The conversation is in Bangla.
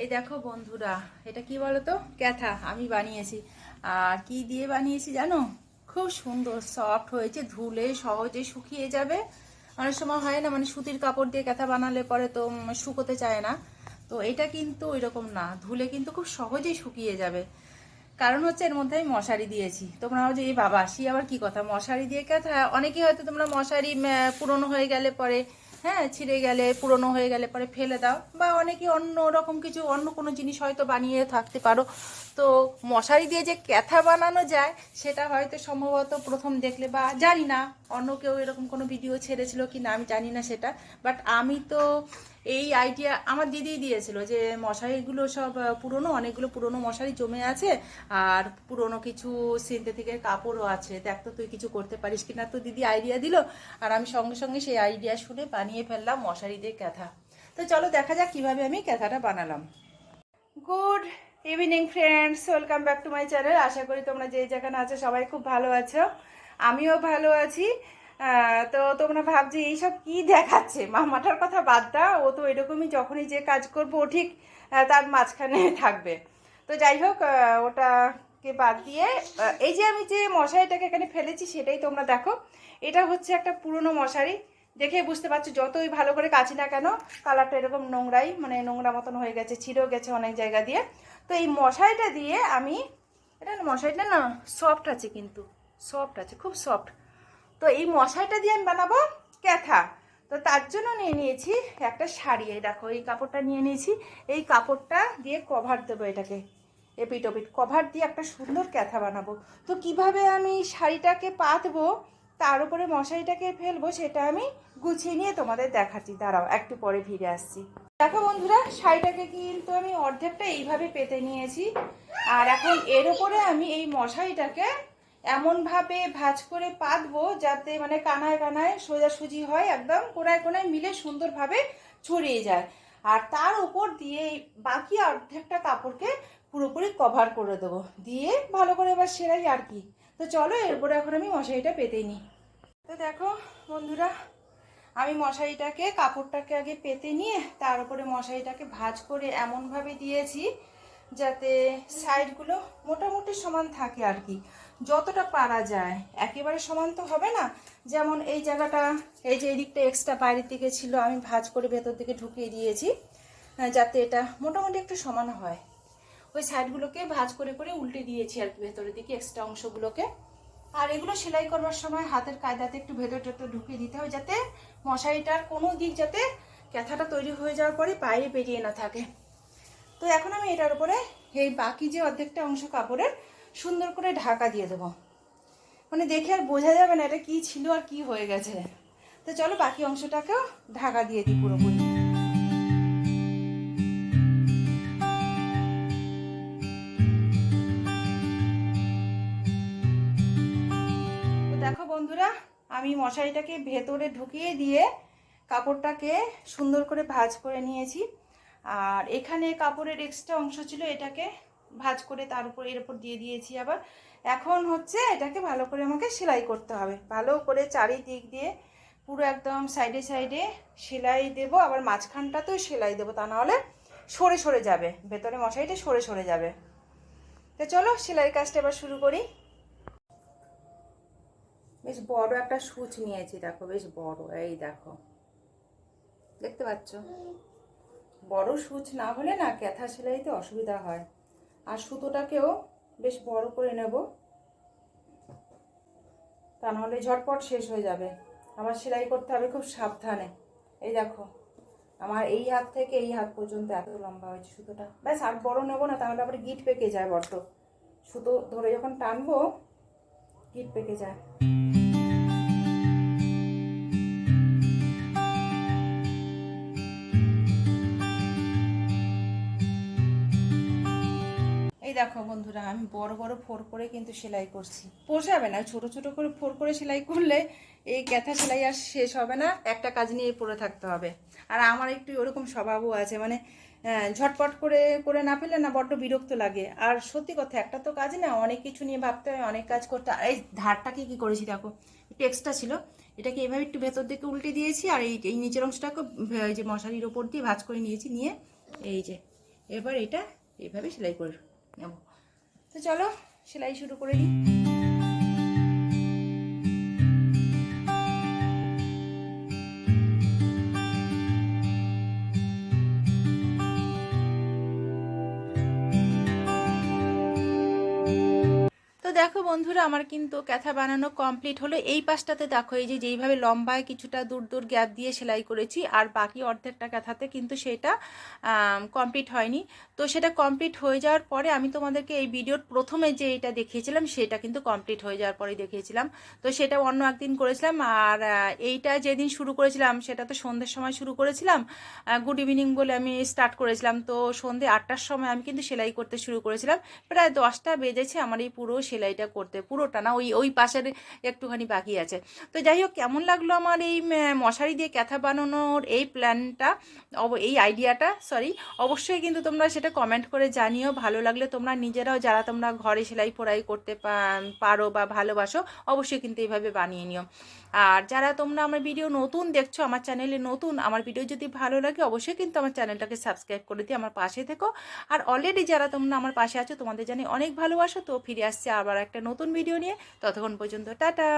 এই দেখো বন্ধুরা, এটা কি বলো তো ক্যাথা, আমি বানিয়েছি। আর কি দিয়ে বানিয়েছি জানো? খুব সুন্দর সফট হয়েছে, ধুলে সহজে শুকিয়ে যাবে। অনেক সময় হয় না মানে সুতির কাপড় দিয়ে ক্যাথা বানালে পরে তো শুকোতে চায় না। তো এটা কিন্তু এরকম না, ধুলে কিন্তু খুব সহজেই শুকিয়ে যাবে। কারণ হচ্ছে এর মধ্যে আমি মশারি দিয়েছি। তোমরা ভাবছ এই বাবা, সে আবার কি কথা? মশারি দিয়ে ক্যাথা, অনেকেই হয়তো তোমরা মশারি পুরনো হয়ে গেলে পরে হ্যাঁ ছিঁড়ে গেলে, পুরনো হয়ে গেলে পরে ফেলে দাও বা অনেকে অন্য রকম কিছু, অন্য কোনো জিনিস হয়তো বানিয়ে থাকতে পারো। তো মশারি দিয়ে যে ক্যাথা বানানো যায়, সেটা হয়তো সম্ভবত প্রথম দেখলে বা জানি না, অন্য কেউ এরকম কোনো ভিডিও ছেড়েছিল কি না আমি জানি না সেটা। বাট আমি তো এই আইডিয়া আমার দিদি দিয়েছিল যে মশারিগুলো সব পুরনো, অনেকগুলো পুরনো মশারি জমে আছে আর পুরনো কিছু সিনথেটিকের কাপড়ও আছে। দেখ তো তুই কিছু করতে পারিস কিনা। তো দিদি আইডিয়া দিল আর আমি সঙ্গে সঙ্গে সেই আইডিয়া শুনে বানিয়ে ফেললাম মশারি দিয়ে ক্যাথা। তো চলো দেখা যাক কীভাবে আমি ক্যাথাটা বানালাম। Good evening friends welcome back to my channel আশা করি তোমরা যে যেখানে আছো সবাই খুব ভালো আছো। আমিও ভালো আছি। তো তোমরা ভাবছি, এইসব কি দেখাচ্ছে? মামাটার কথা বাদ দাও, ও তো এরকমই যখনই যে কাজ করব, ও ঠিক তার মাঝখানে থাকবে। তো যাই হোক ওটাকে বাদ দিয়ে এই যে আমি যে মশারিটাকে এখানে ফেলেছি, সেটাই তোমরা দেখো। এটা হচ্ছে একটা পুরনো মশারি। দেখে বুঝতে পারছ, যতই ভালো করে কাচি না কেন, কালারটা এরকম নোংরাই মানে নোংরা মতন হয়ে গেছে, ছিঁড়েও গেছে অনেক জায়গা দিয়ে। তো এই মশারিটা দিয়ে আমি, এটা মশারিটা না সফট আছে কিন্তু সফট আছে, খুব সফট তো এই মশারিটা দিয়ে আমি বানাবো ক্যাথা। তো তার জন্য নিয়ে নিয়েছি একটা শাড়ি। এই দেখো, এই কাপড়টা নিয়ে নিয়েছি। এই কাপড়টা দিয়ে কভার দেবো এটাকে। এপিট ওপিট কভার দিয়ে একটা সুন্দর ক্যাথা বানাবো। তো কীভাবে আমি শাড়িটাকে পাতবো, তার উপরে মশারিটাকে ফেলব, সেটা আমি গুছিয়ে নিয়ে তোমাদের দেখাচ্ছি। দাঁড়াও, একটু পরে ফিরে আসছি। দেখো বন্ধুরা, শাড়িটাকে কিন্তু আমি অর্ধেকটা এইভাবে পেতে নিয়েছি। আর এখন এর উপরে আমি এই মশারিটাকে এমনভাবে ভাজ করে পাতবো যাতে মানে কানায় কানায় সোজাসুজি হয় একদম, কোনায় কোনায় মিলে সুন্দরভাবে ছড়িয়ে যায়। আর তার উপর দিয়ে বাকি অর্ধেকটা কাপড়কে পুরোপুরি কভার করে দেবো। দিয়ে ভালো করে এবার সেরাই আর কি। তো চলো এরপরে এখন আমি মশারিটা পেতে নিই তো দেখো বন্ধুরা, আমি মশারিটাকে, কাপড়টাকে আগে পেতে নিয়ে তার উপরে মশারিটাকে ভাজ করে এমনভাবে দিয়েছি যাতে সাইডগুলো মোটামুটি সমান থাকে আর কি। যতটা পারা যায়, একেবারে সমান তো হবে না। যেমন এই জায়গাটা, এই যে এদিকটা এক্সট্রা বাইরের দিকে ছিল, আমি ভাঁজ করে ভেতর দিকে ঢুকিয়ে দিয়েছি যাতে এটা মোটামুটি একটু সমান হয়। ওই সাইডগুলোকে ভাঁজ করে করে উল্টে দিয়েছি আর কি, ভেতরের দিকে এক্সট্রা অংশগুলোকে। আর এগুলো সেলাই করবার সময় হাতের কায়দাতে একটু ভেতর টেতর ঢুকিয়ে দিতে হয়, যাতে মশারিটার কোনো দিক যাতে ক্যাথাটা তৈরি হয়ে যাওয়ার পরে বাইরে বেরিয়ে না থাকে। তো এখন আমি এটার উপরে এই বাকি যে অর্ধেকটা অংশ কাপড়ের সুন্দর করে ঢাকা দিয়ে দেবো। মানে দেখে আর বোঝা যাবে না এটা কি ছিল আর কি হয়ে গেছে। তো চলো বাকি অংশটাকেও ঢাকা দিয়ে দিই পুরোপুরি। দেখো বন্ধুরা, আমি মশারিটাকে ভেতরে ঢুকিয়ে দিয়ে কাপড়টাকে সুন্দর করে ভাজ করে নিয়েছি। আর এখানে কাপড়ের এক্সট্রা অংশ ছিল, এটাকে ভাঁজ করে তার উপর এর উপর দিয়ে দিয়েছি আবার। এখন হচ্ছে এটাকে ভালো করে আমাকে সেলাই করতে হবে। ভালো করে চারিদিক দিয়ে পুরো একদম সাইডে সাইডে সেলাই দেব, আবার মাঝখানটাতেও সেলাই দেবো, তা নাহলে সরে সরে যাবে। ভেতরে মশারিটা সরে সরে যাবে। তো চলো সেলাই কাজটা এবার শুরু করি। বেশ বড় একটা সুচ নিয়েছি, দেখো বেশ বড়, এই দেখো। দেখতে পাচ্ছ? বড় সুচ না হলে না ক্যাথা সেলাইতে অসুবিধা হয়। আর সুতোটাকেও বেশ বড় করে নেব। তা নাহলে ঝটপট শেষ হয়ে যাবে। আবার সেলাই করতে হবে খুব সাবধানে। এই দেখো, আমার এই হাত থেকে এই হাত পর্যন্ত এত লম্বা হয়েছে সুতোটা। ব্যাস, আর বড় নেব না, তাহলে আবার গিট পেকে যায় বড্ড। সুতো ধরে যখন টানবো, গিট পেকে যায়। দেখো বন্ধুরা, আমি বড় বড় ফোর করে কিন্তু সেলাই করছি। পোষাবে না, ছোট ছোট করে ফোর করে সেলাই করলে এই ক্যাথা সেলাই আর শেষ হবে না, একটা কাজ নিয়ে পড়ে থাকতে হবে। আর আমার একটু ওরকম স্বভাবও আছে মানে ঝটপট করে করে না ফেললে না বড্ড বিরক্ত লাগে। আর সত্যি কথা, একটা তো কাজ না, অনেক কিছু নিয়ে ভাবতে হয়, অনেক কাজ করতে। আর এই ধারটাকে কি করেছি দেখো, একটু এক্সট্রা ছিল। এটাকে এভাবে একটু ভেতর দিকে উল্টে দিয়েছি, আর এই এই নিচের অংশটাকে, এই যে মশারির ওপর দিয়ে ভাঁজ করে নিয়েছি, নিয়ে এই যে, এবার এটা এইভাবে সেলাই করে নেব। তো চলো সেলাই শুরু করে নিই দেখো বন্ধুরা, আমার কিন্তু ক্যাথা বানানো কমপ্লিট হলো। এই পাশটাতে দেখো, এই যে যেইভাবে লম্বায় কিছুটা দূর দূর গ্যাপ দিয়ে সেলাই করেছি, আর বাকি অর্ধেকটা ক্যাথাতে কিন্তু সেটা কমপ্লিট হয়নি। তো সেটা কমপ্লিট হয়ে যাওয়ার পরে আমি তোমাদেরকে এই ভিডিওর প্রথমে যে এটা দেখিয়েছিলাম, সেটা কিন্তু কমপ্লিট হয়ে যাওয়ার পরে দেখিয়েছিলাম। তো সেটা অন্য একদিন করেছিলাম, আর এইটা যেদিন শুরু করেছিলাম, সেটা তো সন্ধ্যের সময় শুরু করেছিলাম। গুড ইভিনিং বলে আমি স্টার্ট করেছিলাম। তো সন্ধ্যে আটটার সময় আমি কিন্তু সেলাই করতে শুরু করেছিলাম। প্রায় দশটা বেজেছে, আমার এই পুরো সেলাইটা করতে, পুরোটা না, ওই ওই পাশের একটুখানি বাকি আছে। তো যাই হোক, কেমন লাগল আমার এই মশারি দিয়ে ক্যাথা বানানোর এই প্ল্যানটা? এই আইডিয়াটা সরি অবশ্যই কিন্তু তোমরা সেটা কমেন্ট করে জানিও। ভালো লাগলে তোমরা নিজেরাও, যারা তোমরা ঘরে সেলাই পোড়াই করতে পারো বা ভালোবাসো, অবশ্যই কিন্তু এইভাবে বানিয়ে নিও। আর যারা তোমরা আমার ভিডিও নতুন দেখছ, আমার চ্যানেলে নতুন, আমার ভিডিও যদি ভালো লাগে, অবশ্যই কিন্তু আমার চ্যানেলটাকে সাবস্ক্রাইব করে দিয়ে আমার পাশে থেকো। আর অলরেডি যারা তোমরা আমার পাশে আছো, তোমাদের জানি অনেক ভালোবাসো। তো ফিরে আসছে আবার একটা নতুন ভিডিও নিয়ে ততক্ষণ পর্যন্ত টাটা।